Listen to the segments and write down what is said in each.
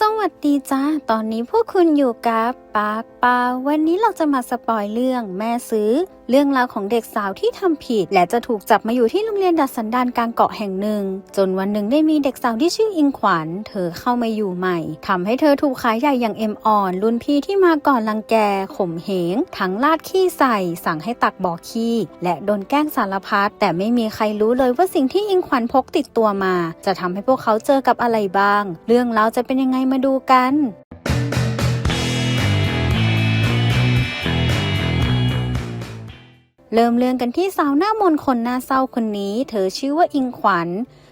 ส วัสดีจ้า ตอนนี้พวกคุณอยู่กับปากปาวันนี้เราจะมาสปอยเรื่องแม่ซื้อ เรื่องราวของเด็กสาวที่ทำผิด และจะถูกจับมาอยู่ที่โรงเรียนดัดสันดานกลางเกาะแห่งหนึ่ง จนวันหนึ่งได้มีเด็กสาวที่ชื่ออิงขวัญ เธอเข้ามาอยู่ใหม่ทำให้เธอถูกขายใหญ่อย่างเอ็มอ่อน รุ่นพี่ที่มาก่อนลังแก ข่มเหง ทั้งลาดขี้ใส่ สั่งให้ตักบ่อขี้ และโดนแกล้งสารพัดแต่ไม่มีใครรู้เลยว่าสิ่งที่อิงขวัญพกติดตัวมา จะทำให้พวกเขาเจอกับอะไรบ้าง เรื่องราวจะเป็นยังไงมาดูกัน เริ่มเรื่องกันที่สาวหน้ามนคนหน้าเศร้าคนนี้ เธอชื่อว่าอิงขวัญ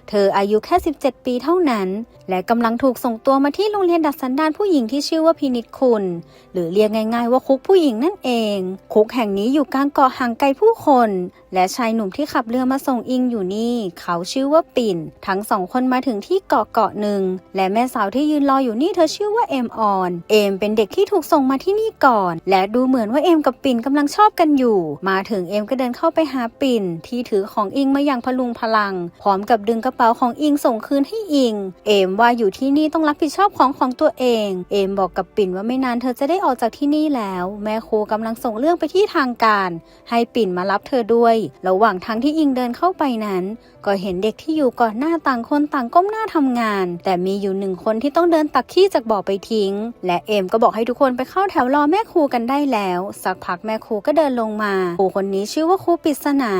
เธออายุแค่ 17 ปีเท่านั้น และกำลังถูกส่งตัวมาที่โรงเรียนดัดสันดานผู้หญิงที่ชื่อว่าพินิจคุณ หรือเรียกง่ายๆว่าคุกผู้หญิงนั่นเอง คุกแห่งนี้อยู่กลางเกาะห่างไกลผู้คน และชายหนุ่มที่ขับเรือมาส่งอิงอยู่นี่ เขาชื่อว่าปิ่น ทั้งสองคนมาถึงที่เกาะเกาะหนึ่ง และแม่สาวที่ยืนรออยู่นี่เธอชื่อว่าเอมออน เอมเป็นเด็กที่ถูกส่งมาที่นี่ก่อน และดูเหมือนว่าเอมกับปิ่นกำลังชอบกันอยู่ มาถึงเอมก็เดินเข้าไปหาปิ่น ที่ถือของอิงมาอย่างพลุงพลัง พร้อมกับดึงกระเป๋าของอิงส่งคืนให้อิง เอมว่าอยู่ที่นี่ต้องรับผิดชอบของของตัวเอง เอมบอกกับปิ่นว่าไม่นานเธอจะได้ออกจากที่นี่แล้ว แม่ครูกำลังส่งเรื่องไปที่ทางการ ให้ปิ่นมารับเธอด้วย ระหว่างทางที่อิงเดินเข้าไปนั้น ก็เห็นเด็กที่อยู่ก่อนหน้าต่างคนต่างก้มหน้าทำงาน แต่มีอยู่หนึ่งคนที่ต้องเดินตักขี้จากบ่อไปทิ้ง และเอมก็บอกให้ทุกคนไปเข้าแถวรอแม่ครูกันได้แล้ว สักพักแม่ครูก็เดินลงมาครูคนนี้ชื่อว่าครูปริศนา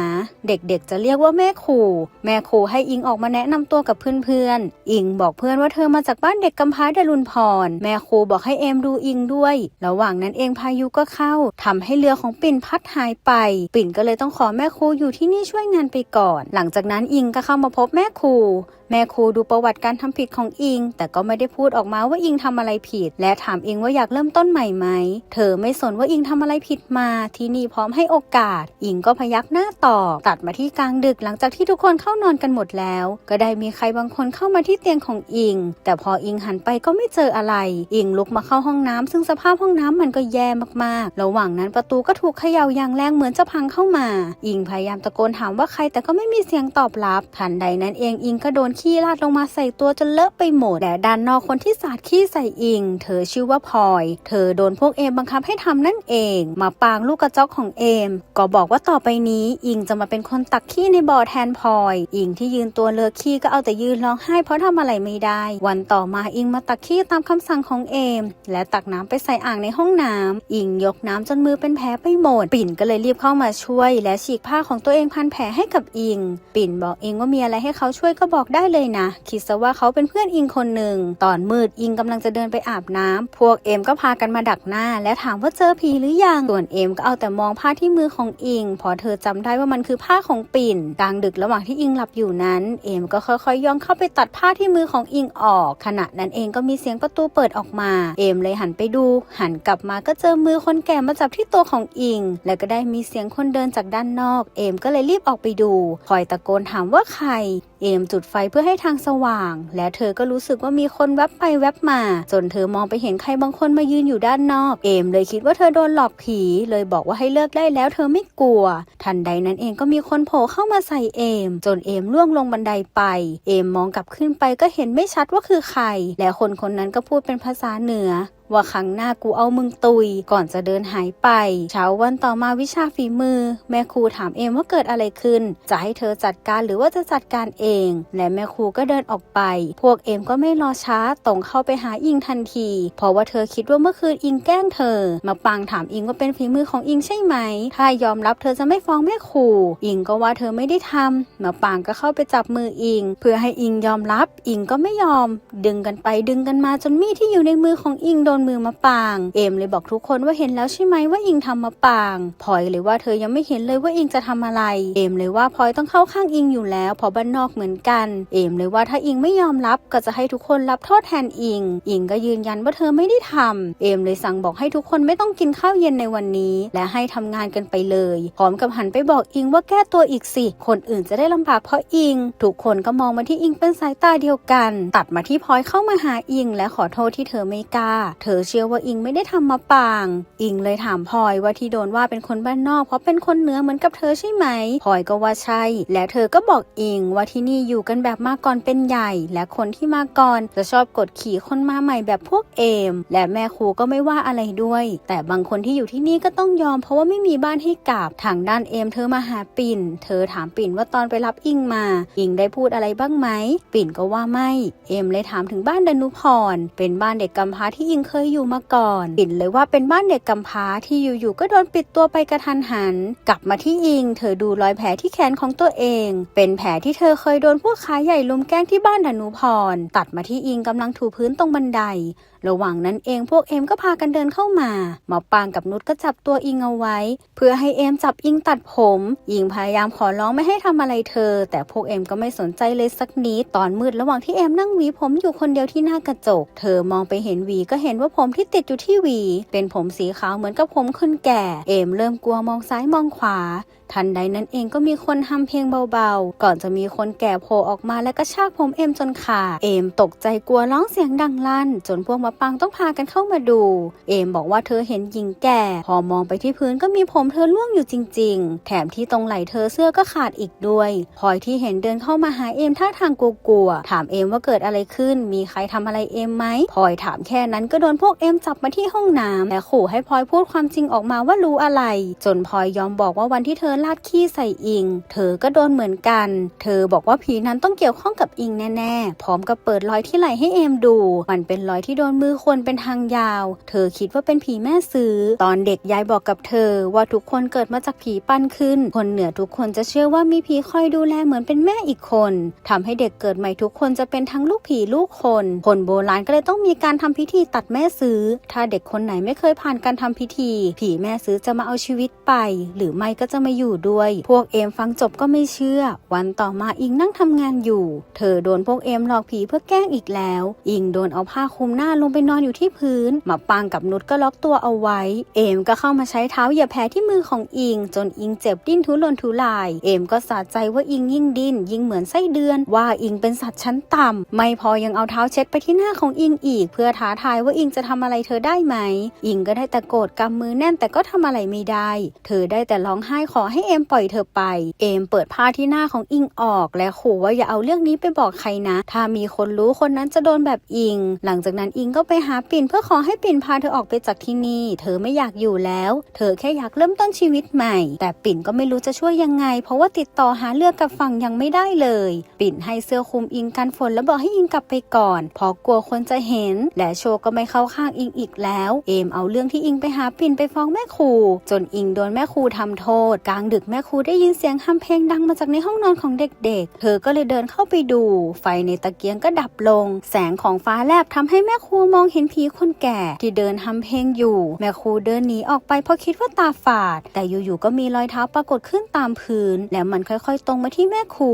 เด็กๆจะเรียกว่าแม่ครู แม่ครูให้อิงออกมาแนะนำตัวกับเพื่อนๆ อิงบอกเพื่อนว่าเธอมาจากบ้านเด็กกำพร้าดารุนพร แม่ครูบอกให้เอมดูอิงด้วย ระหว่างนั้นเองพายุก็เข้าทำให้เรือของปิ่นพัดหายไป ปิ่นก็เลยต้องขอแม่ครูอยู่ที่นี่ช่วยงานไปก่อน หลังจากนั้นอิงก็เข้ามาพบแม่ครู แม่ครูดูประวัติการทำผิดของอิง แต่ก็ไม่ได้พูดออกมาว่าอิงทำอะไรผิด และถามอิงว่าอยากเริ่มต้นใหม่ไหม เธอไม่สนว่าอิงทำอะไรผิดมา ที่นี่พร้อมให้โอกาส อิงก็พยักหน้าตอบตัดมาที่กลางดึกหลังจากที่ทุกคนเข้านอนกันหมดแล้ว ก็ได้มีใครบางคนเข้ามาที่เตียงของอิง แต่พออิงหันไปก็ไม่เจออะไร อิงลุกมาเข้าห้องน้ำซึ่งสภาพห้องน้ำมันก็แย่มากๆ ระหว่างนั้นประตูก็ถูกเขย่าอย่างแรงเหมือนจะพังเข้ามา อิงพยายามตะโกนถามว่าใครแต่ก็ไม่มีเสียงตอบรับ ทันใดนั้นเองอิงก็โดนขี้ราดลงมาใส่ตัวจนเลอะไปหมดและด้านนอกคนที่สาดขี้ใส่อิง เธอชื่อว่าพลอย เธอโดนพวกเอมบังคับให้ทำนั่นเอง มาปางลูกกระจอกของเอม ก็บอกว่าต่อไปนี้อิงจะมาเป็นคนตักขี้ในบ่อแทนพลอย อิงที่ยืนตัวเลอะขี้ก็เอาแต่ยืนร้องไห้เพราะทำอะไรไม่ได้ วันต่อมาอิงมาตักขี้ตามคำสั่งของเอม และตักน้ำไปใส่อ่างในห้องน้ำอิงยกน้ำจนมือเป็นแผลไปหมด ปิ่นก็เลยรีบเข้ามาช่วย และฉีกผ้าของตัวเองพันแผลให้กับอิง ปิ่นบอกเองว่ามีอะไรให้เขาช่วยก็บอกได้เลยนะ คิดซะว่าเขาเป็นเพื่อนอิงคนหนึ่ง ตอนมืดอิงกำลังจะเดินไปอาบน้ำพวกเอ็มก็พากันมาดักหน้า และถามว่าเจอผีหรือยัง ส่วนเอ็มก็เอาแต่มองผ้าที่มือของอิง พอเธอจำได้ว่ามันคือผ้าของปิ่น กลางดึกระหว่างที่อิงหลับอยู่นั้น เอ็มก็ค่อยๆย่องเข้าไปตัดผ้าที่มือของอิงออก ขณะนั้นเองก็มีเสียงประตูเปิดออกมา เอ็มเลยหันไปดู หันกลับมาก็เจอมือคนแก่มาจับที่ตัวของอิง แล้วก็ได้มีเสียงคนเดินจากด้านนอก เอ็มก็เลยรีบออกไปดู คอยตะโกนถามว่าใคร เอ็มจุดไฟเพื่อื่อให้ทางสว่าง และเธอก็รู้สึกว่ามีคนแวบไปแวบมา จนเธอมองไปเห็นใครบางคนมายืนอยู่ด้านนอก เอมเลยคิดว่าเธอโดนหลอกผี เลยบอกว่าให้เลิกได้แล้วเธอไม่กลัว ทันใดนั้นเองก็มีคนโผล่เข้ามาใส่เอม จนเอมล่วงลงบันไดไป เอมมองกลับขึ้นไปก็เห็นไม่ชัดว่าคือใคร และคนคนนั้นก็พูดเป็นภาษาเหนือ ว่าครั้งหน้ากูเอามึงตุย ก่อนจะเดินหายไป เช้าวันต่อมาวิชาฝีมือ แม่ครูถามเอมว่าเกิดอะไรขึ้น จะให้เธอจัดการหรือว่าจะจัดการเอง และแม่ครูก็เดินออกไป พวกเอมก็ไม่รอช้าตรงเข้าไปหาอิงทันที เพราะว่าเธอคิดว่าเมื่อคืนอิงแกล้งเธอ มาปางถามอิงว่าเป็นฝีมือของอิงใช่ไหม ถ้ายอมรับเธอจะไม่ฟ้องแม่ครู อิงก็ว่าเธอไม่ได้ทำมาปางก็เข้าไปจับมืออิง เพื่อให้อิงยอมรับ อิงก็ไม่ยอม ดึงกันไปดึงกันมาจนมีดที่อยู่ในมือของอิงโดนมือมาปาง เอมเลยบอกทุกคนว่าเห็นแล้วใช่ไหมว่าอิงทำมาปางพลอยเลยว่าเธอยังไม่เห็นเลยว่าอิงจะทำอะไร เอมเลยว่าพลอยต้องเข้าข้างอิงอยู่แล้วเพราะบ้านนอกเหมือนกัน เอมเลยว่าถ้าอิงไม่ยอมรับก็จะให้ทุกคนรับโทษแทนอิง อิงก็ยืนยันว่าเธอไม่ได้ทำเอมเลยสั่งบอกให้ทุกคนไม่ต้องกินข้าวเย็นในวันนี้ และให้ทำงานกันไปเลยพร้อมกับหันไปบอกอิงว่าแก้ตัวอีกสิ คนอื่นจะได้ลำบากเพราะอิง ทุกคนก็มองมาที่อิงเป็นสายตาเดียวกัน ตัดมาที่พลอยเข้ามาหาอิง และขอโทษที่เธอไม่กล้า เธอเชื่อว่าอิงไม่ได้ทำมาปาง อิงเลยถามพลอยว่าที่โดนว่าเป็นคนบ้านนอก เพราะเป็นคนเหนือเหมือนกับเธอใช่ไหมพลอยก็ว่าใช่ และเธอก็บอกอิงว่าที่นี่อยู่กันแบบมาก่อนเป็นใหญ่ และคนที่มาก่อนจะชอบกดขี่คนมาใหม่แบบพวกเอม และแม่ครูก็ไม่ว่าอะไรด้วย แต่บางคนที่อยู่ที่นี่ก็ต้องยอม เพราะว่าไม่มีบ้านให้กลับทางด้านเอมเธอมาหาปิ่น เธอถามปิ่นว่าตอนไปรับอิงมา อิงได้พูดอะไรบ้างไหม ปิ่นก็ว่าไม่ เอมเลยถามถึงบ้านดนุพร เป็นบ้านเด็กกำพร้าที่อิงเคยยอยู่มาก่อนปิ่นเลยว่าเป็นบ้านเด็กกำพร้าที่อยู่ๆก็โดนปิดตัวไปกระทันหัน กลับมาที่อิง เธอดูรอยแผลที่แขนของตัวเอง เป็นแผลที่เธอเคยโดนพวกขายใหญ่ลุมแกล้งที่บ้านดนุพร ตัดมาที่อิงกำลังถูพื้นตรงบันไดระหว่างนั้นเองพวกเอ็มก็พากันเดินเข้ามาหมอปางกับนุชก็จับตัวอิงเอาไว้ เพื่อให้เอ็มจับอิงตัดผมอิงพยายามขอร้องไม่ให้ทำอะไรเธอ แต่พวกเอ็มก็ไม่สนใจเลยสักนิดตอนมืดระหว่างที่เอ็มนั่งหวีผมอยู่คนเดียวที่หน้ากระจก เธอมองไปเห็นหวีก็เห็นว่าผมที่ติดอยู่ที่หวี เป็นผมสีขาวเหมือนกับผมคนแก่ เอ็มเริ่มกลัวมองซ้ายมองขวา ทันใดนั้นเองก็มีคนทำเพลงเบาๆ ก่อนจะมีคนแก่โผล่ออกมาและก็ชากผมเอมจนขาด เอมตกใจกลัวร้องเสียงดังลั่น จนพวกมาปังต้องพากันเข้ามาดู เอมบอกว่าเธอเห็นหญิงแก่ พอมองไปที่พื้นก็มีผมเธอล่วงอยู่จริง ๆ แถมที่ตรงไหล่เธอเสื้อก็ขาดอีกด้วยพลอยที่เห็นเดินเข้ามาหาเอมท่าทางกลัวๆถามเอมว่าเกิดอะไรขึ้น มีใครทำอะไรเอมไหมพลอยถามแค่นั้นก็โดนพวกเอมจับมาที่ห้องน้ำและขู่ให้พลอยพูดความจริงออกมาว่ารู้อะไร จนพลอยยอมบอกว่าวันที่เธอลาดขี้ใส่อิง เธอก็โดนเหมือนกัน เธอบอกว่าผีนั้นต้องเกี่ยวข้องกับอิงแน่ๆ พร้อมกับเปิดรอยที่ไหล่ให้เอมดู มันเป็นรอยที่โดนมือคนเป็นทางยาว เธอคิดว่าเป็นผีแม่ซื้อ ตอนเด็กยายบอกกับเธอ ว่าทุกคนเกิดมาจากผีปั้นขึ้น คนเหนือทุกคนจะเชื่อว่ามีผีคอยดูแลเหมือนเป็นแม่อีกคนทำให้เด็กเกิดใหม่ทุกคนจะเป็นทั้งลูกผีลูกคน คนโบราณก็เลยต้องมีการทำพิธีตัดแม่ซื้อ ถ้าเด็กคนไหนไม่เคยผ่านการทำพิธี ผีแม่ซื้อจะมาเอาชีวิตไป หรือไม่ก็จะมาอยู่ด้วย พวกเอมฟังจบก็ไม่เชื่อ วันต่อมาอิงนั่งทำงานอยู่ เธอโดนพวกเอมหลอกผีเพื่อแกล้งอีกแล้ว อิงโดนเอาผ้าคลุมหน้าลงไปนอนอยู่ที่พื้นหมาปางกับนุชก็ล็อกตัวเอาไว้ เอมก็เข้ามาใช้เท้าเหยียบแผลที่มือของอิง จนอิงเจ็บดิ้นทุรนทุราย เอมก็สะใจว่าอิงยิ่งดิ้นยิ่งเหมือนไส้เดือน ว่าอิงเป็นสัตว์ชั้นต่ำไม่พอยังเอาเท้าเช็ดไปที่หน้าของอิงอีก เพื่อท้าทายว่าอิงจะทำอะไรเธอได้ไหม อิงก็ได้แต่โกรธกำมือแน่นแต่ก็ทำอะไรไม่ได้ เธอได้แต่ร้องไห้ขอให้ให้เอมปล่อยเธอไป เอมเปิดผ้าที่หน้าของอิงออก และขู่ว่าอย่าเอาเรื่องนี้ไปบอกใครนะ ถ้ามีคนรู้คนนั้นจะโดนแบบอิง หลังจากนั้นอิงก็ไปหาปิ่นเพื่อขอให้ปิ่นพาเธอออกไปจากที่นี่ เธอไม่อยากอยู่แล้ว เธอแค่อยากเริ่มต้นชีวิตใหม่ แต่ปิ่นก็ไม่รู้จะช่วยยังไง เพราะว่าติดต่อหาเรือกับฝั่งยังไม่ได้เลย ปิ่นให้เสื้อคลุมอิงกันฝนแล้วบอกให้อิงกลับไปก่อนเพราะกลัวคนจะเห็น และโชก็ไม่เข้าข้างอิงอีกแล้ว เอมเอาเรื่องที่อิงไปหาปิ่นไปฟ้องแม่ครูจนอิงโดนแม่ครูทำโทษกลางดึกแม่ครูได้ยินเสียงฮัมเพลงดังมาจากในห้องนอนของเด็กๆ เธอก็เลยเดินเข้าไปดู ไฟในตะเกียงก็ดับลง แสงของฟ้าแลบทำให้แม่ครูมองเห็นผีคนแก่ ที่เดินฮัมเพลงอยู่ แม่ครูเดินหนีออกไปเพราะคิดว่าตาฝาด แต่อยู่ๆก็มีรอยเท้าปรากฏขึ้นตามพื้น และมันค่อยๆ ตรงมาที่แม่ครู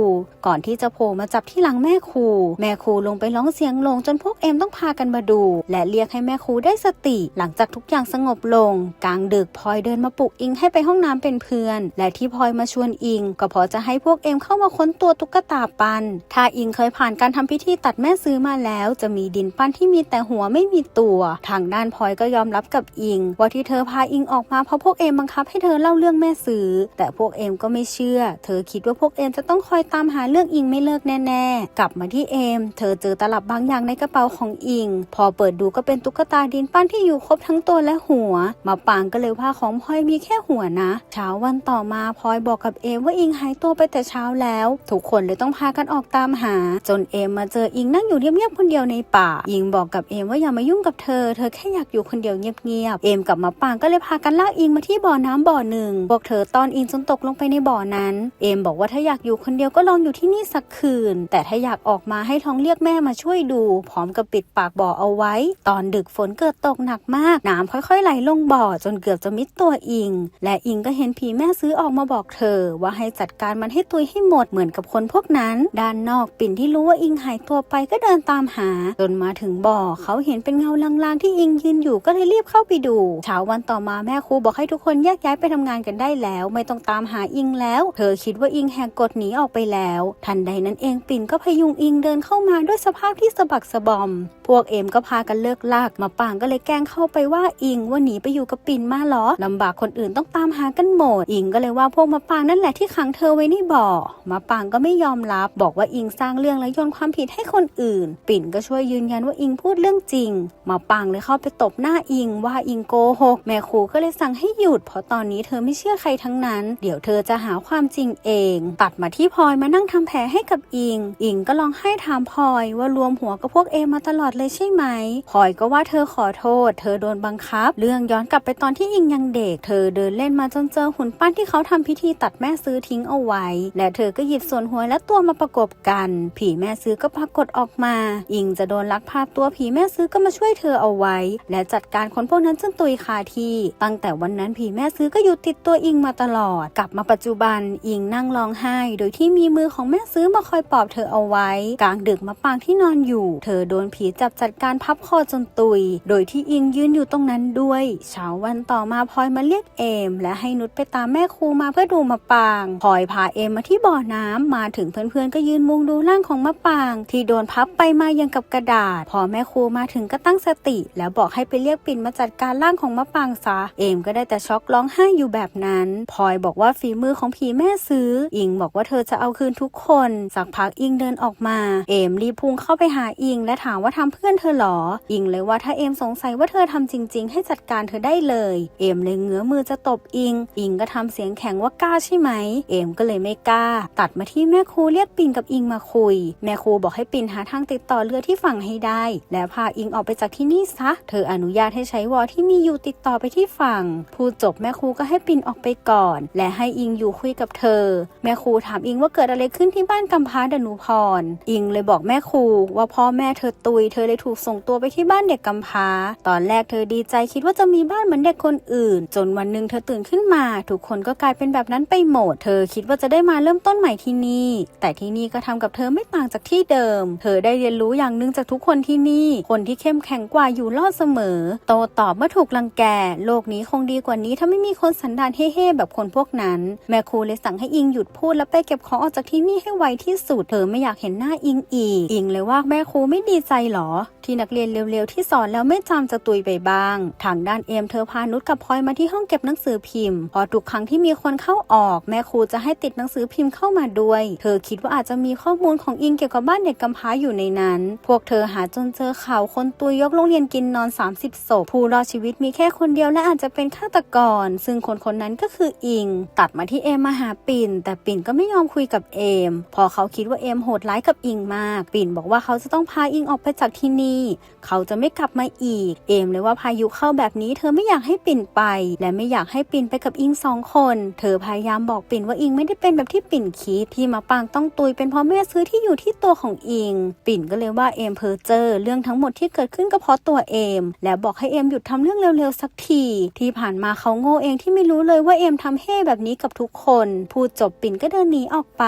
ก่อนที่จะโผล่มาจับที่หลังแม่ครู แม่ครูลงไปร้องเสียงลงจนพวกเอ็มต้องพากันมาดู และเรียกให้แม่ครูได้สติ หลังจากทุกอย่างสงบลง กลางดึกพลอยเดินมาปลุกอิงให้ไปห้องน้ำเป็นเพื่อนและที่พลอยมาชวนอิง ก็เพราะจะให้พวกเอ็มเข้ามาค้นตัวตุ๊กตาปันถ้าอิงเคยผ่านการทำพิธีตัดแม่ซื้อมาแล้ว จะมีดินปั้นที่มีแต่หัวไม่มีตัว ทางด้านพลอยก็ยอมรับกับอิง ว่าที่เธอพาอิงออกมาเพราะพวกเอ็มบังคับให้เธอเล่าเรื่องแม่ซื้อ แต่พวกเอ็มก็ไม่เชื่อ เธอคิดว่าพวกเอ็มจะต้องคอยตามหาเรื่องอิงไม่เลิกแน่ ๆ กลับมาที่เอ็มเธอเจอตลับบางอย่างในกระเป๋าของอิง พอเปิดดูก็เป็นตุ๊กตาดินปั้นที่อยู่ครบทั้งตัวและหัวมาปางก็เลยว่าของพลอยมีแค่หัวนะเช้าวันต่อมาพลอยบอกกับเอมว่าอิงหายตัวไปแต่เช้าแล้ว ทุกคนเลยต้องพากันออกตามหา จนเอมมาเจออิงนั่งอยู่เงียบๆคนเดียวในป่า อิงบอกกับเอมว่าอย่ามายุ่งกับเธอ เธอแค่อยากอยู่คนเดียวเงียบๆ เอมกับมาปางก็เลยพากันลากอิงมาที่บ่อน้ำบ่อหนึ่งบอกเธอตอนอิงจนตกลงไปในบ่อนั้น เอมบอกว่าถ้าอยากอยู่คนเดียวก็ลองอยู่ที่นี่สักคืน แต่ถ้าอยากออกมาให้ท้องเรียกแม่มาช่วยดู พร้อมกับปิดปากบ่อเอาไว้ ตอนดึกฝนเกิดตกหนักมาก น้ำค่อยๆไหลลงบ่อจนเกือบจะมิดตัวอิง และอิงก็เห็นผีแม่ซื้อออกมาบอกเธอว่าให้จัดการมันให้ตุยให้หมดเหมือนกับคนพวกนั้น ด้านนอกปิ่นที่รู้ว่าอิงหายตัวไปก็เดินตามหา จนมาถึงบ่อเขาเห็นเป็นเงาลางๆที่อิงยืนอยู่ก็เลยรีบเข้าไปดูเช้าวันต่อมาแม่ครูบอกให้ทุกคนแยกย้ายไปทำงานกันได้แล้ว ไม่ต้องตามหาอิงแล้ว เธอคิดว่าอิงแหกกฎหนีออกไปแล้ว ทันใดนั้นเองปิ่นก็พยุงอิงเดินเข้ามาด้วยสภาพที่สะบักสะบอม พวกเอ็มก็พากันเลิกลากมาปางก็เลยแกล้งเข้าไปว่าอิงว่าหนีไปอยู่กับปิ่นมาหรอลำบากคนอื่นต้องตามหากันหมดอิงก็เลยว่าพวกมาปางนั่นแหละที่ขังเธอไว้ในบ่อมาปางก็ไม่ยอมรับ บอกว่าอิงสร้างเรื่องและโยนความผิดให้คนอื่น ปิ่นก็ช่วยยืนยันว่าอิงพูดเรื่องจริงมาปางเลยเข้าไปตบหน้าอิงว่าอิงโกหกแม่ครูก็เลยสั่งให้หยุด เพราะตอนนี้เธอไม่เชื่อใครทั้งนั้น เดี๋ยวเธอจะหาความจริงเอง ตัดมาที่พลอยมานั่งทำแผลให้กับอิง อิงก็ลองให้ถามพลอยว่ารวมหัวกับพวกเอมมาตลอดเลยใช่ไหมพลอยก็ว่าเธอขอโทษ เธอโดนบังคับ เรื่องย้อนกลับไปตอนที่อิงยังเด็ก เธอเดินเล่นมาจนเจอหุ่นปั้นที่เขาทำพิธีตัดแม่ซื้อทิ้งเอาไว้ และเธอก็หยิบส่วนหัวและตัวมาประกบกัน ผีแม่ซื้อก็ปรากฏออกมา อิงจะโดนลักพาตัวผีแม่ซื้อก็มาช่วยเธอเอาไว้ และจัดการคนพวกนั้นจนตุยคาที่ ตั้งแต่วันนั้นผีแม่ซื้อก็อยู่ติดตัวอิงมาตลอด กลับมาปัจจุบัน อิงนั่งร้องไห้ โดยที่มีมือของแม่ซื้อมาคอยปลอบเธอเอาไว้ กลางดึกมาปางที่นอนอยู่ เธอโดนผีจับจัดการพับคอจนตุย โดยที่อิงยืนอยู่ตรงนั้นด้วย เช้าวันต่อมาพลอยมาเรียกเอม และให้นุชไปตามแม่ครูมาเพื่อดูมาปางพลอยพาเอ็มมาที่บ่อน้ำมาถึงเพื่อนๆก็ยืนมุงดูร่างของมะปาง ที่โดนพับไปมายังกับกระดาษ พอแม่ครูมาถึงก็ตั้งสติ แล้วบอกให้ไปเรียกปิ่นมาจัดการร่างของมะปางซะ เอ็มก็ได้แต่ช็อกร้องไห้อยู่แบบนั้นพลอยบอกว่าฝีมือของผีแม่ซื้อ อิงบอกว่าเธอจะเอาคืนทุกคน สักพักอิงเดินออกมา เอ็มรีบพุ่งเข้าไปหาอิง และถามว่าทำเพื่อนเธอหรอ อิงเลยว่าถ้าเอ็มสงสัยว่าเธอทำจริง ๆ ให้จัดการเธอได้เลย เอ็มเลยเงื้อมือจะตบอิง อิงก็ทำเสียงแข็งว่ากล้าใช่ไหม เอมก็เลยไม่กล้า ตัดมาที่แม่ครูเรียกปินกับอิงมาคุย แม่ครูบอกให้ปินหาทางติดต่อเรือที่ฝั่งให้ได้ แล้วพาอิงออกไปจากที่นี่ซะ เธออนุญาตให้ใช้วอที่มีอยู่ติดต่อไปที่ฝั่ง พูดจบแม่ครูก็ให้ปินออกไปก่อน และให้อิงอยู่คุยกับเธอ แม่ครูถามอิงว่าเกิดอะไรขึ้นที่บ้านกำพร้าดนุพร อิงเลยบอกแม่ครูว่าพ่อแม่เธอตุย เธอเลยถูกส่งตัวไปที่บ้านเด็กกำพร้า ตอนแรกเธอดีใจคิดว่าจะมีบ้านเหมือนเด็กคนอื่น จนวันหนึ่งเธอตื่นขึ้นมาทุกคนก็กลายเป็นแบบนั้นไปหมด เธอคิดว่าจะได้มาเริ่มต้นใหม่ที่นี่ แต่ที่นี่ก็ทำกับเธอไม่ต่างจากที่เดิม เธอได้เรียนรู้อย่างหนึ่งจากทุกคนที่นี่ คนที่เข้มแข็งกว่าอยู่รอดเสมอ โตตอบเมื่อถูกรังแก โลกนี้คงดีกว่านี้ถ้าไม่มีคนสันดานเฮ่ๆแบบคนพวกนั้น แม่ครูเลยสั่งให้อิงหยุดพูดและไปเก็บของออกจากที่นี่ให้ไวที่สุด เธอไม่อยากเห็นหน้าอิงอีก อิงเลยว่าแม่ครูไม่ดีใจหรอ ที่นักเรียนเร็วๆที่สอนแล้วไม่จำจะตุยไปบ้าง ทางด้านเอมเธอพานุชกับพลอยมาที่ห้องเก็บหนังสือพิมพ์ พอทุกครั้งที่มีคนเข้าออก แม่ครูจะให้ติดหนังสือพิมพ์เข้ามาด้วย เธอคิดว่าอาจจะมีข้อมูลของอิงเกี่ยวกับบ้านเด็กกำพร้าอยู่ในนั้น พวกเธอหาจนเจอข่าวคนตุยยกโรงเรียนกินนอน 30ศพผู้รอดชีวิตมีแค่คนเดียวและอาจจะเป็นฆาตกร ซึ่งคนคนนั้นก็คืออิง ตัดมาที่เอมมาหาปิ่น แต่ปิ่นก็ไม่ยอมคุยกับเอม พอเขาคิดว่าเอมโหดร้ายกับอิงมาก ปิ่นบอกว่าเขาจะต้องพาอิงออกไปจากที่นี่ เขาจะไม่กลับมาอีก เอมเลยว่าพายุเข้าแบบนี้เธอไม่อยากให้ปิ่นไป และไม่อยากให้ปิ่นไปกับอิงสองคนเธอพยายามบอกปิ่นว่าอิงไม่ได้เป็นแบบที่ปิ่นคิดที่มาปางต้องตุยเป็นเพราะแม่ซื้อที่อยู่ที่ตัวของอิง ปิ่นก็เลยว่าเอมเพอเจอเรื่องทั้งหมดที่เกิดขึ้นก็เพราะตัวเอม และบอกให้เอมหยุดทำเรื่องเร็วๆสักที ที่ผ่านมาเขาโง่เองที่ไม่รู้เลยว่าเอมทำเฮ่แบบนี้กับทุกคน พูดจบปิ่นก็เดินหนีออกไป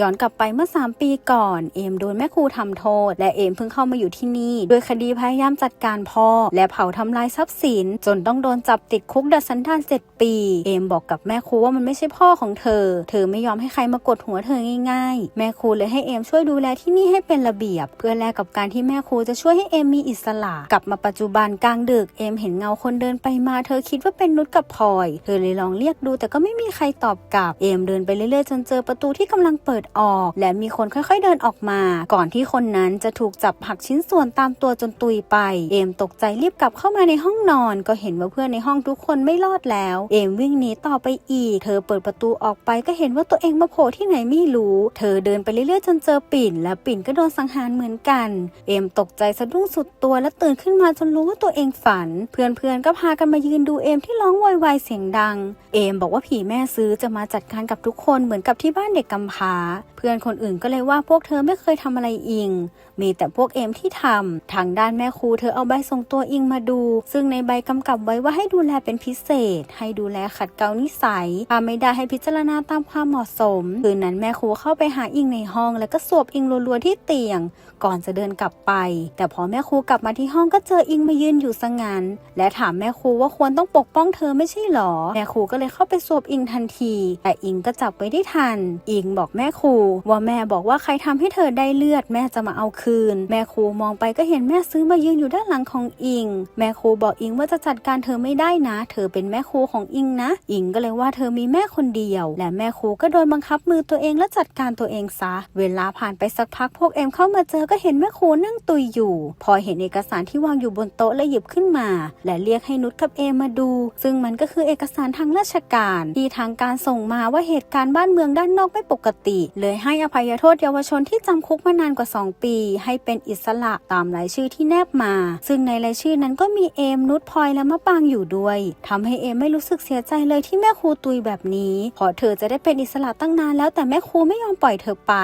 ย้อนกลับไปเมื่อ 3 ปีก่อน เอมโดนแม่ครูทำโทษ และเอมเพิ่งเข้ามาอยู่ที่นี่โดยคดีพยายามจัดการพ่อ และเผาทำลายทรัพย์สิน จนต้องโดนจับติดคุกดัดสันดานเจ็ดปี เอมบอกกับแม่ครูว่ามันไม่ใช่พ่อของเธอ เธอไม่ยอมให้ใครมากดหัวเธอง่ายๆ แม่ครูเลยให้เอมช่วยดูแลที่นี่ให้เป็นระเบียบ เพื่อแลกกับการที่แม่ครูจะช่วยให้เอมมีอิสระ กลับมาปัจจุบันกลางดึกเอมเห็นเงาคนเดินไปมา เธอคิดว่าเป็นนุชกับพลอย เธอเลยลองเรียกดูแต่ก็ไม่มีใครตอบกลับ เอมเดินไปเรื่อยๆ จนเจอประตูที่กำลังเปิดออก และมีคนค่อยๆเดินออกมา ก่อนที่คนนั้นจะถูกจับหักชิ้นส่วนตามตัวจนตุยไป เอมตกใจรีบกลับเข้ามาในห้องนอน ก็เห็นว่าเพื่อนในห้องทุกคนไม่รอดแล้ว เอมวิ่งหนีต่อไปอีกเธอเปิดประตูออกไปก็เห็นว่าตัวเองมาโผล่ที่ไหนไม่รู้ เธอเดินไปเรื่อยๆจนเจอปิ่น และปิ่นก็โดนสังหารเหมือนกัน เอมตกใจสะดุ้งสุดตัวและตื่นขึ้นมาจนรู้ว่าตัวเองฝัน เพื่อนๆก็พากันมายืนดูเอมที่ร้องโวยวายเสียงดัง เอมบอกว่าผีแม่ซื้อจะมาจัดการกับทุกคนเหมือนกับที่บ้านเด็กกำพร้า เพื่อนคนอื่นก็เลยว่าพวกเธอไม่เคยทำอะไรอิง มีแต่พวกเอมที่ทำทางด้านแม่ครูเธอเอาใบส่งตัวอิงมาดู ซึ่งในใบกำกับไว้ว่าให้ดูแลเป็นพิเศษ ให้ดูแลขัดเกลานิสัยถ้าไม่ได้ให้พิจารณาตามความเหมาะสม คืนนั้นแม่ครูเข้าไปหาอิงในห้อง แล้วก็สวบอิงรัวๆที่เตียง ก่อนจะเดินกลับไป แต่พอแม่ครูกลับมาที่ห้องก็เจออิงมายืนอยู่ซะงั้น และถามแม่ครูว่าควรต้องปกป้องเธอไม่ใช่หรอ แม่ครูก็เลยเข้าไปสวบอิงทันที แต่อิงก็จับไว้ได้ทัน อิงบอกแม่ครูว่าแม่บอกว่าใครทำให้เธอได้เลือดแม่จะมาเอาคืนแม่ครูมองไปก็เห็นแม่ซื้อมายืนอยู่ด้านหลังของอิง แม่ครูบอกอิงว่าจะจัดการเธอไม่ได้นะ เธอเป็นแม่ครูของอิงนะ อิงก็เลยว่าเธอมีแม่คนเดียว และแม่ครูก็โดนบังคับมือตัวเองและจัดการตัวเองซะ เวลาผ่านไปสักพักพวกเอ็มเข้ามาเจอก็เห็นแม่ครูนั่งตุยอยู่ พอเห็นเอกสารที่วางอยู่บนโต๊ะและหยิบขึ้นมา และเรียกให้นุชกับเอมมาดู ซึ่งมันก็คือเอกสารทางราชการที่ทางการส่งมาว่าเหตุการณ์บ้านเมืองด้านนอกไม่ปกติ เลยให้อภัยโทษเยาวชนที่จำคุกมานานกว่า 2 ปีให้เป็นอิสระตามรายชื่อที่แนบมา ซึ่งในรายชื่อนั้นก็มีเอมนุชพลอยและมะปางอยู่ด้วยทำให้เอมไม่รู้สึกเสียใจเลยที่แม่ครูตุยแบบนี้เพราะเธอจะได้เป็นอิสระตั้งนานแล้วแต่แม่ครูไม่ยอมปล่อยเธอไป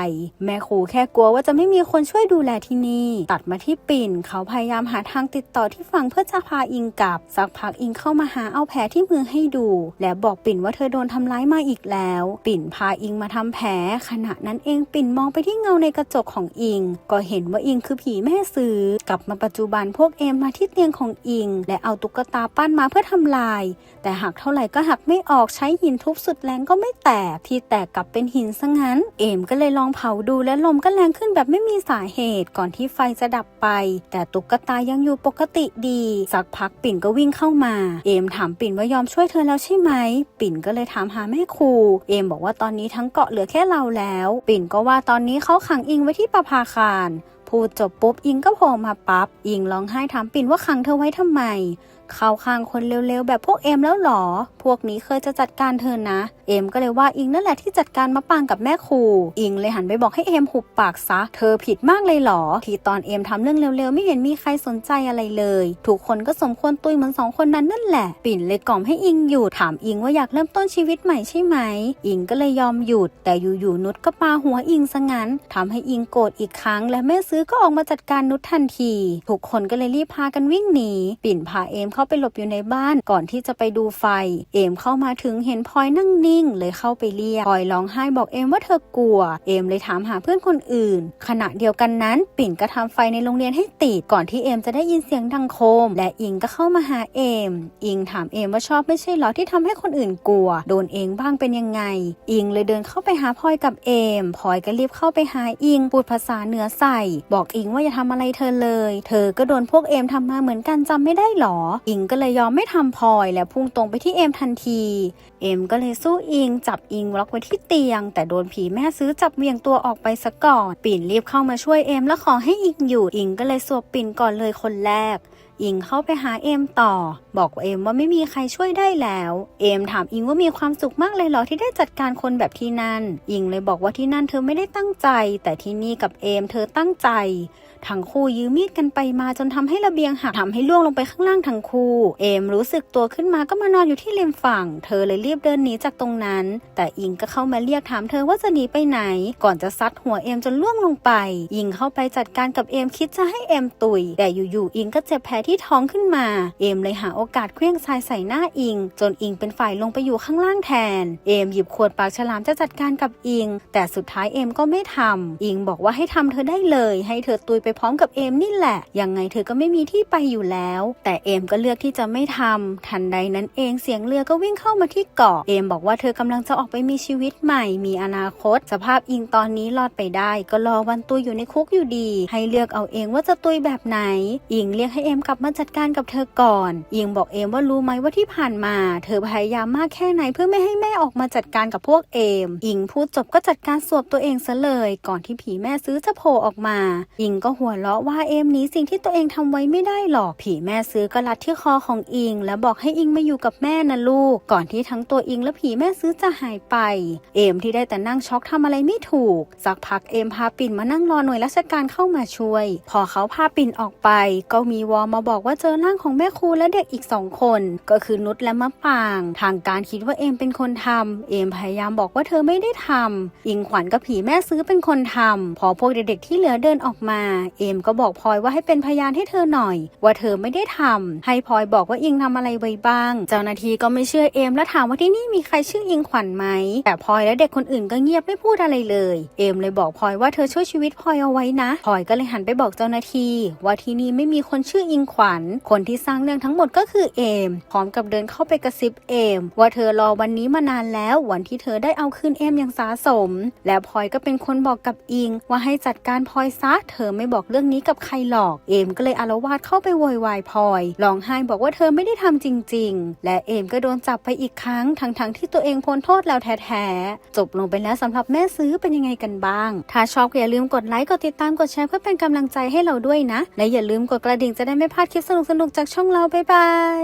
แม่ครูแค่กลัวว่าจะไม่มีคนช่วยดูแลที่นี่ ตัดมาที่ปิ่น เขาพยายามหาทางติดต่อที่ฝั่งเพื่อจะพาอิงกลับ สักพักอิงเข้ามาหาเอาแผลที่มือให้ดู และบอกปิ่นว่าเธอโดนทำร้ายมาอีกแล้ว ปิ่นพาอิงมาทำแผล ขณะนั้นเองปิ่นมองไปที่เงาในกระจกของอิง ก็เห็นว่าอิงคือผีแม่ซื้อกลับมาปัจจุบันพวกเอมมาที่เตียงของอิง และเอาตุ๊กตาปั้นมาเพื่อทำลาย แต่หักเท่าไหร่ก็หักไม่ออกใช้หินทุบสุดแรงก็ไม่แตกที่แตกกลับเป็นหินซะงั้น เอมก็เลยลองเผาดูและลมก็แรงขึ้นแบบไม่มีสาเหตุก่อนที่ไฟจะดับไป แต่ตุ๊กตายังอยู่ปกติดี สักพักปิ่นก็วิ่งเข้ามา เอมถามปิ่นว่ายอมช่วยเธอแล้วใช่ไหม ปิ่นก็เลยถามหาแม่ครู เอมบอกว่าตอนนี้ทั้งเกาะเหลือแค่เราแล้ว ปิ่นก็ว่าตอนนี้เขาขังอิงไว้ที่ประภาคาร พูดจบปุ๊บอิงก็โผล่มาปั๊บอิงร้องไห้ถามปิ่นว่าขังเธอไว้ทำไม เข้าข้างคนเร็วๆ แบบพวกเอมแล้วหรอ พวกนี้เคยจะจัดการเธอนะ เอมก็เลยว่าอิงนั่นแหละที่จัดการมะปางกับแม่ครู อิงเลยหันไปบอกให้เอมหุบปากซะ เธอผิดมากเลยหรอ ที่ตอนเอมทำเรื่องเร็วๆ ไม่เห็นมีใครสนใจอะไรเลย ทุกคนก็สมควรตุยเหมือนสองคนนั้นนั่นแหละ ปิ่นเลยกล่อมให้อิงหยุดถามอิงว่าอยากเริ่มต้นชีวิตใหม่ใช่ไหม อิงก็เลยยอมหยุด แต่อยู่ๆนุชก็ปาหัวอิงซะงั้นทำให้อิงโกรธอีกครั้ง และแม่ซื้อก็ออกมาจัดการนุชทันที ทุกคนก็เลยรีบพากันวิ่งหนี ปิ่นพาเอมเข้าาไปหลบอยู่ในบ้านก่อนที่จะไปดูไฟ เอมเข้ามาถึงเห็นพลอยนั่งนิ่ง เลยเข้าไปเรียกพลอยร้องไห้บอกเอมว่าเธอกลัว เอมเลยถามหาเพื่อนคนอื่น ขณะเดียวกันนั้น ปิ่นก็ทำไฟในโรงเรียนให้ติดก่อนที่เอมจะได้ยินเสียงดังโครมและอิงก็เข้ามาหาเอม อิงถามเอมว่าชอบไม่ใช่เหรอที่ทำให้คนอื่นกลัว โดนเองบ้างเป็นยังไง อิงเลยเดินเข้าไปหาพลอยกับเอมพลอยก็รีบเข้าไปหาอิงพูดภาษาเหนือใส่ บอกอิงว่าอย่าทำอะไรเธอเลย เธอก็โดนพวกเอมทำมาเหมือนกันจำไม่ได้หรออิงก็เลยยอมไม่ทำพลอยและพุ่งตรงไปที่เอมทันที เอมก็เลยสู้อิง จับอิงล็อกไว้ที่เตียง แต่โดนผีแม่ซื้อจับเวียงตัวออกไปซะก่อน ปิ่นรีบเข้ามาช่วยเอมและขอให้อิงอยู่อิงก็เลยสวบปิ่นก่อนเลยคนแรกอิงเข้าไปหาเอมต่อ บอกเอมว่าไม่มีใครช่วยได้แล้ว เอมถามอิงว่ามีความสุขมากเลยเหรอที่ได้จัดการคนแบบที่นั่น อิงเลยบอกว่าที่นั่นเธอไม่ได้ตั้งใจ แต่ที่นี่กับเอมเธอตั้งใจ ทั้งคู่ยื้อมีดกันไปมาจนทำให้ระเบียงหักทำให้ล่วงลงไปข้างล่างทั้งคู่ เอมรู้สึกตัวขึ้นมาก็มานอนอยู่ที่ริมฝั่ง เธอเลยรีบเดินหนีจากตรงนั้น แต่อิงก็เข้ามาเรียกถามเธอว่าจะหนีไปไหน ก่อนจะซัดหัวเอมจนล่วงลงไป อิงเข้าไปจัดการกับเอมคิดจะให้เอมตุย แต่อยู่ๆอิงก็เจ็บแผลที่ท้องขึ้นมา เอมเลยหาโอกาสเคลื่องทรายใส่หน้าอิง จนอิงเป็นฝ่ายลงไปอยู่ข้างล่างแทน เอมหยิบขวดปากฉลามจะจัดการกับอิง แต่สุดท้ายเอมก็ไม่ทำอิงบอกว่าให้ทำเธอได้เลย ให้เธอตุยไปพร้อมกับเอมนี่แหละ ยังไงเธอก็ไม่มีที่ไปอยู่แล้ว แต่เอมก็เลือกที่จะไม่ทำทันใดนั้นเองเสียงเรือก็วิ่งเข้ามาที่เกาะ เอมบอกว่าเธอกำลังจะออกไปมีชีวิตใหม่ มีอนาคต สภาพอิงตอนนี้รอดไปได้ ก็รอวันตุยอยู่ในคุกอยู่ดี ให้เลือกเอาเองว่าจะตุยแบบไหน อิงเรียกให้เอมกลับมาจัดการกับเธอก่อน อิงบอกเอมว่ารู้ไหมว่าที่ผ่านมา เธอพยายามมากแค่ไหนเพื่อไม่ให้แม่ออกมาจัดการกับพวกเอม อิงพูดจบก็จัดการสวบตัวเองซะเลย ก่อนที่ผีแม่ซื้อจะโผล่ออกมา อิงก็หัวเราะว่าเอมหนี้สิ่งที่ตัวเองทำไว้ไม่ได้หรอก ผีแม่ซื้อก็รัดที่คอของอิง แล้วบอกให้อิงมาอยู่กับแม่นะลูก ก่อนที่ทั้งตัวอิงและผีแม่ซื้อจะหายไป เอมที่ได้แต่นั่งช็อกทำอะไรไม่ถูก สักพักเอมพาปิ่นมานั่งรอหน่วยราชการเข้ามาช่วย พอเขาพาปิ่นออกไป ก็มีวอมาบอกว่าเจอร่างของแม่ครูและเด็กอีกสองคน ก็คือนุชและมะปาง ทางการคิดว่าเอมเป็นคนทำเอมพยายามบอกว่าเธอไม่ได้ทำอิงขวัญกับผีแม่ซื้อเป็นคนทำพอพวกเด็กๆที่เหลือเดินออกมาเอมก็บอกพลอยว่าให้เป็นพยานให้เธอหน่อย ว่าเธอไม่ได้ทำให้พลอยบอกว่าอิงทำอะไรไว้บ้าง เจ้าหน้าที่ก็ไม่เชื่อเอมและถามว่าที่นี่มีใครชื่ออิงขวัญไหม แต่พลอยและเด็กคนอื่นก็เงียบไม่พูดอะไรเลย เอมเลยบอกพลอยว่าเธอช่วยชีวิตพลอยเอาไว้นะพลอยก็เลยหันไปบอกเจ้าหน้าที่ ว่าที่นี่ไม่มีคนชื่ออิงขวัญ คนที่สร้างเรื่องทั้งหมดก็คือเอมพร้อมกับเดินเข้าไปกระซิบเอมว่าเธอรอวันนี้มานานแล้ววันที่เธอได้เอาคืนเอมอย่างสาสม และพลอยก็เป็นคนบอกกับอิงว่าให้จัดการพลอยซะเธอไม่บอกเรื่องนี้กับใครหรอก เอมก็เลยอารวาสเข้าไปโวยวายพลอยร้องไห้บอกว่าเธอไม่ได้ทำจริง ๆ และเอมก็โดนจับไปอีกครั้งทั้งๆที่ตัวเองพ้นโทษแล้วแท้ๆจบลงไปแล้วสำหรับแม่ซื้อเป็นยังไงกันบ้าง ถ้าชอบก็อย่าลืมกดไลค์กดติดตามกดแชร์เพื่อเป็นกำลังใจให้เราด้วยนะ และอย่าลืมกดกระดิ่งจะได้ไม่พลาดคลิปสนุกๆจากช่องเราบ๊ายบาย